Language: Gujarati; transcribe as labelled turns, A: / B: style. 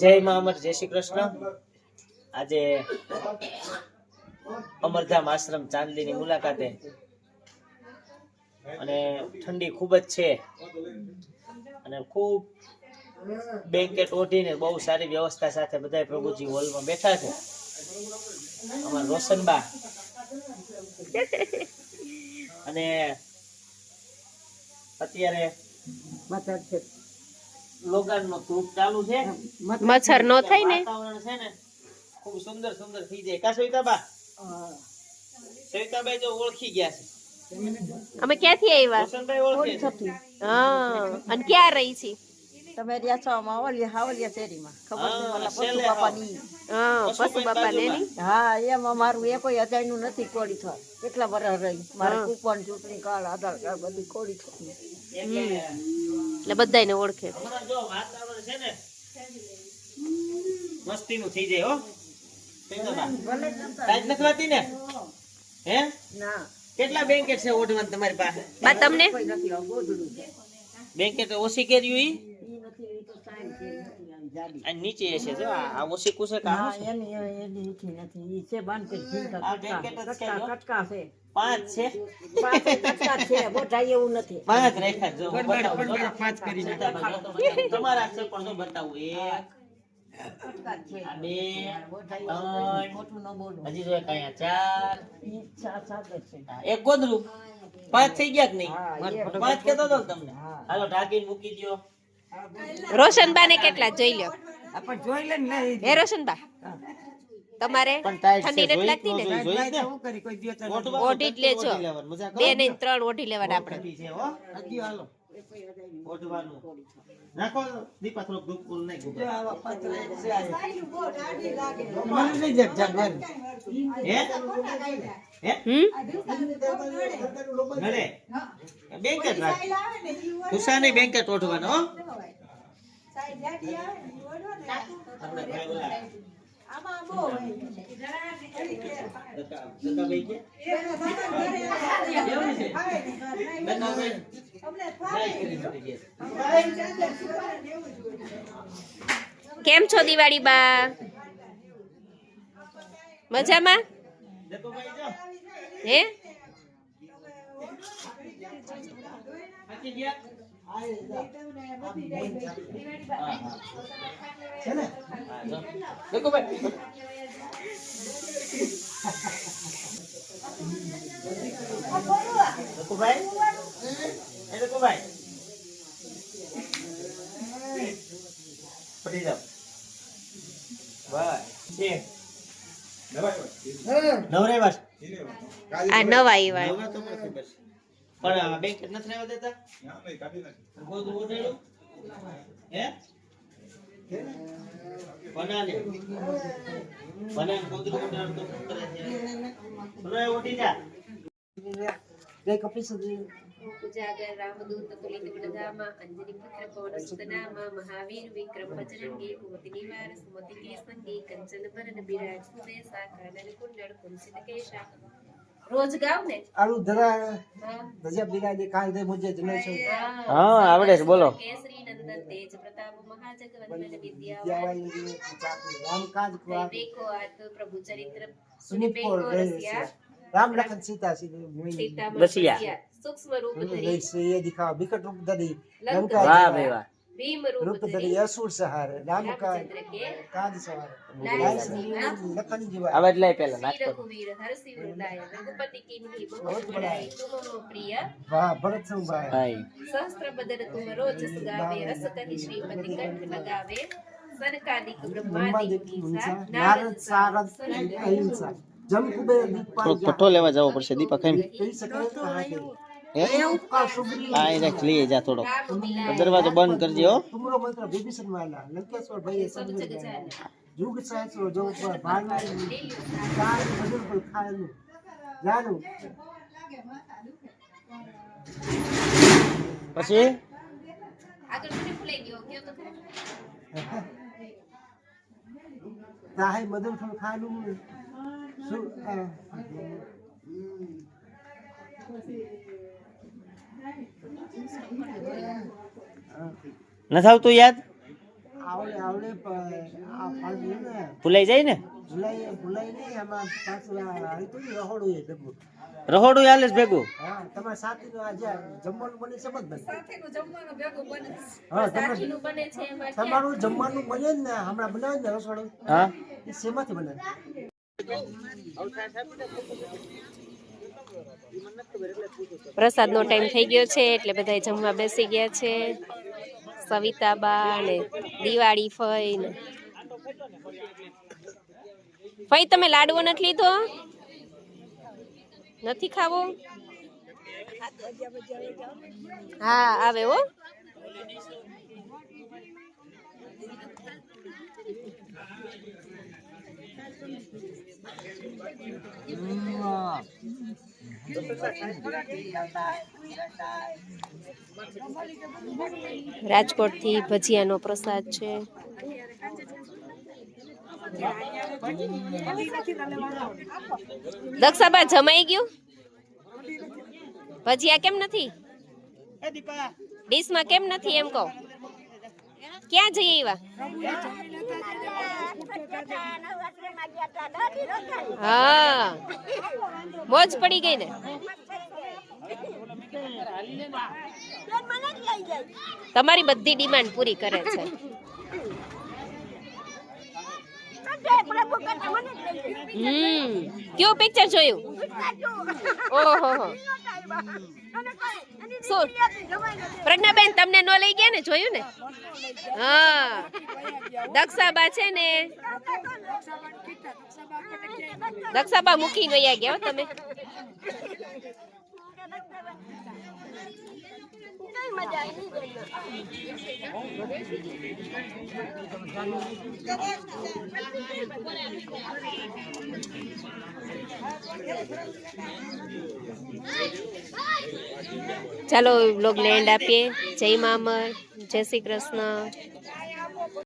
A: જય મા અમર, જય શ્રી કૃષ્ણ. આજે અમરધામ આશ્રમ ચાંદલીની મુલાકાતે. અને ઠંડી ખૂબ જ છે. અને ખૂબ બેન્કેટ ઓઢીને બહુ સારી વ્યવસ્થા સાથે બધા પ્રભુજી હોલમાં બેઠા છે. અમારા રોશનબા. અને અત્યારે લોગાનનો ધૂપ ચાલુ છે.
B: મચ્છર નો થાય ને?
A: વાતાવરણ છે ને ખૂબ સુંદર સુંદર થઈ જાય. કા સવિતાબા સવિતાબાઈ જો ઓળખી ગયા છે.
B: અમે ક્યાંથી આવ્યા?
A: રોશનભાઈ ઓળખે છે.
B: હા અને ક્યાં રહી છે?
C: તમે રહ્યા છો આમાં ઓલી હાવલિયા શેરીમાં. ખબર છે? મને પશુ બાપાની.
B: હા પશુ બાપા ને
C: હા એમ અમારું એ કોઈ અજાણ્યું નથી કોડી થવા કેટલા વર્ષ રહી? મારે. કૂપન ચૂંટણી કાર્ડ આધાર કાર્ડ બધી કોડી થયું
A: એટલે
B: બધાને ઓળખે. છે
A: ને થઈ જાય હો. નથી ને? હે? કેટલા બેન્કેટ છે ઓઢવાનું તમારી પાસે?
B: બા તમને?
A: બેન્કેટ ઓછી કર્યું ઈ?
C: જાડી.
A: આ નીચે હશે જો આ આ ઓછી કા
C: હા એની એની ઈથી નથી. ઈ છે બાંધ કરી ઝીંકા કટકા.
A: blanket જ છે
C: કટકા છે.
A: પાંચ છે.
C: પાંચ કટકા છે. બોટાઈ એવું નથી.
A: પાંચ રેખા જો હું બતાવું જો. તમારા છે પણ જો બતાવું. એક
C: કટકા છે.
A: આ બે
C: બોટાઈ
A: ત્રણ.
C: ખોટું ન બોલું.
A: હજી જો એક અહીંયા ચાર.
C: ઈ સાત સાત જ છે.
A: હા, એક ગોદરું. પાંચ થઈ ગયા કે નહીં? પાંચ કેતો હતો ને તમને. હાલો ઢાંકીને મૂકી દ્યો.
B: રોશનબા ને કેટલા જોઈ લ્યો?
C: જોઈ લે ને
B: હે રોશનબા તમારે ઠંડી નથી લાગતી ને? ઓઢી જ લેજો. બે
A: ને?
B: ત્રણ ઓઢી લેવાના આપણે.
A: બેંક છે, હો. હજી હાલો. ઓઢવાનું.
B: કેમ છો દિવાળી બા? મજામાં. હે?
A: થાકી ગયા? હા, હા. હા, જો. દકાભાઈ. દકુભાઈ એ દકુભાઈ પડી જાઓ બસ છે નવરે બસ
B: આ નવા આવ્યા
A: નવરા તો મને ખબર છે પણ આ બેંક નથી રહેવા દેતા? ગોદરું ઉઠેલું હે? બનાને. બનાને ગોદરું ઉઠાડતો તો કરે છે? બનાય ઉઠી જા.
B: ઉજાગર રામદૂત તુલિત ગુણધામ અંજની પુત્ર પવન સુતનામ મહાવીર વિક્રમ બજરંગી કુમતિ નિવાર સુમતિ કે સંગી કંચન ભરન બિરાજ સુદેશા કાનન કુંડળ કુંસિત કેશા રોજ ગાવ ને
D: આલુ ધરા
B: હા.
D: ધજા બિરાજે કાંદે મુજે જને છે
A: હા, આવડે છે, બોલો.
B: કેસરી નંદન તેજ પ્રતાપ મહાજગવંદન
D: વિદ્યાવાય રામ કાજ કુવા
B: દેખો આ તો પ્રભુ ચરિત્ર.
D: સુનિપોર
B: બેકો રસિયા.
D: રામ લખન સીતા
A: રસિયા.
B: સૂક્ષ્મ રૂપ ધરી.
D: દિખાવ. વિકટ રૂપ ધરી.
B: લંકા
D: લંકા
A: વાહ ભાઈ વાહ.
B: ભીમ રૂપ
D: રૂપ
B: ધરી
D: ધરી અસુર સહાર રામ કાજ
B: રામચંદ્ર કે
D: કાજ સહાર
B: લાય
D: લાય
B: જીવા.
D: સંજીવન લખન જીવા
A: આવે જ લઈ પેલા
B: શ્રી
A: નાસ્તો
B: રઘુવીર હરસિ વૃંદાય રઘુપતિ કિન્હી બહુ બડાય તુમ પ્રિય
D: વાહ ભરત સંભાય
A: ભાઈ
B: સહસ્ત્ર બદન તુમ રોજ સુગાવે રસ કહી શ્રીપતિ કંઠ લગાવે સનકાદિક બ્રહ્માદિક
D: બ્રહ્માદિક
B: મુનીસા,
D: નારદ સારદ અહિંસા જમ કુબેર દીપાલ
A: થોડોક પટ્ટો લેવા જવો પડશે દીપક એમ
D: કહી શકાય કહા કે
A: હે
D: એ ઉપકાર સુગ્રી
A: આ એને લઈ જા થોડો
B: રામ મિલાય
A: દરવાજો બંધ કરજો હો.
D: તુમરો મંત્ર વિભીષણ વાલા લંકેશ્વર ભાઈ
B: સબ
D: સમજ
B: જગ
D: ગયા
B: જાના.
D: યુગ સહસ્રો જો પર ભાનવારી
B: લીલ્યું સાર.
D: કાલ બધું પર ખાયલું જાનું
A: પછી
B: આગળ મને ભૂલાઈ ગયો કયો તો ખરો.
D: તાહે મદન ફળ ખાયલું શું આ,
A: નથી આવતું યાદ? ભૂલાઈ જાય ને?
D: રહોડું
A: હાલે ભેગું.
D: હા તમારે જમવાનું બને છે મત બને હા તમે
B: સાથીનું બને છે એમાં
D: તમારું જમવાનું બને ને હમણાં બનાવે ને રસોડું.
A: હા.
D: એ શેમાંથી બને?
B: પ્રસાદનો ટાઈમ થઈ ગયો છે, એટલે બધા જમવા બેસી ગયા છે. સવિતાબા ને દિવાળી ફઈ ને. ફઈ તમે લાડવો નથી લીધો? નથી ખાવો? હા, આવે હો. રાજકોટથી ભજીયાનો પ્રસાદ છે. દક્ષાબા જમાઈ ગયું? ભજીયા કેમ નથી? ડીશમાં કેમ નથી એમ કહો? ક્યાં જઈએ એવા હા. મોજ પડી ગઈ ને. તમારી બધી ડિમાન્ડ પૂરી કરે છે. હમ. કયું પિક્ચર જોયું. ઓહો. શું? પ્રજ્ઞાબેન, તમને નો લઈ ગયા ને? જોયું ને? હા. દક્ષાબા છે ને? દક્ષાબા મૂકી ગયા ગયા તમે. ચાલો બ્લોગ લેન્ડ આપીએ. જય મામર જય શ્રી કૃષ્ણ.